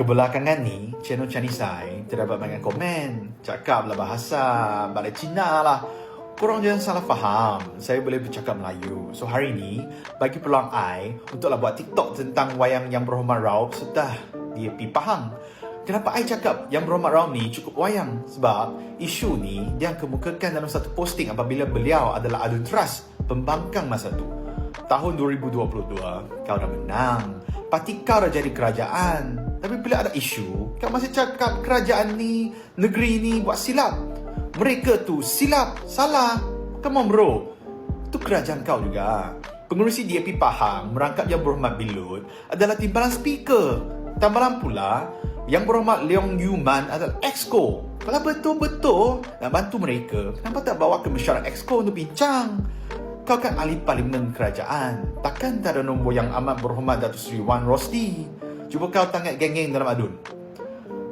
Kebelakangan ni, channel Chanisai terdapat banyak komen. Cakap lah bahasa, balik Cina lah. Korang jangan salah faham. Saya boleh bercakap Melayu. So hari ni, bagi peluang I untuklah buat TikTok tentang wayang Yang Berhormat Raub serta dia pi Pahang. Kenapa I cakap Yang Berhormat Raub ni cukup wayang? Sebab isu ni dia kemukakan dalam satu posting apabila beliau adalah adu trust pembangkang masa tu. Tahun 2022, kau dah menang. Parti kau dah jadi kerajaan. Tapi bila ada isu, kau masih cakap kerajaan ni, negeri ni buat silap. Mereka tu silap, salah. Come on bro. Itu kerajaan kau juga. Pengurusi DAP Pahang merangkap Yang Berhormat Bilut adalah timbalan speaker. Tambahan pula, Yang Berhormat Leong Yuman adalah exco. Kalau betul-betul nak bantu mereka, kenapa tak bawa ke mesyuarat exco untuk bincang? Kau kan ahli parlimen kerajaan. Takkan tak ada nombor yang amat berhormat Datuk Seri Wan Rosdi? Cuba kau tangkap geng-geng dalam adun.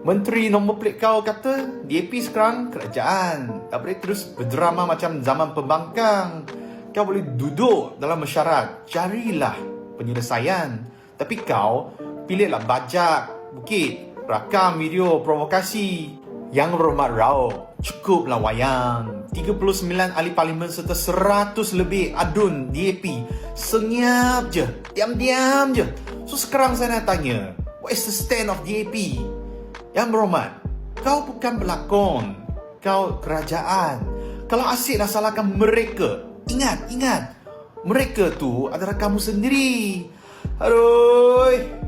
Menteri nombor pelik kau kata DAP sekarang kerajaan. Tak boleh terus berdrama macam zaman pembangkang. Kau boleh duduk dalam mesyuarat. Carilah penyelesaian. Tapi kau pilihlah bajak, bukit, rakam video provokasi. Yang berhormat Rao, cukuplah wayang. 39 ahli parlimen serta 100 lebih adun DAP. Senyap je, diam-diam je. So sekarang saya nak tanya, what is the stand of DAP? Yang berhormat, kau bukan pelakon. Kau kerajaan. Kalau asyik nak salahkan mereka, ingat, ingat. Mereka tu adalah kamu sendiri. Aduh.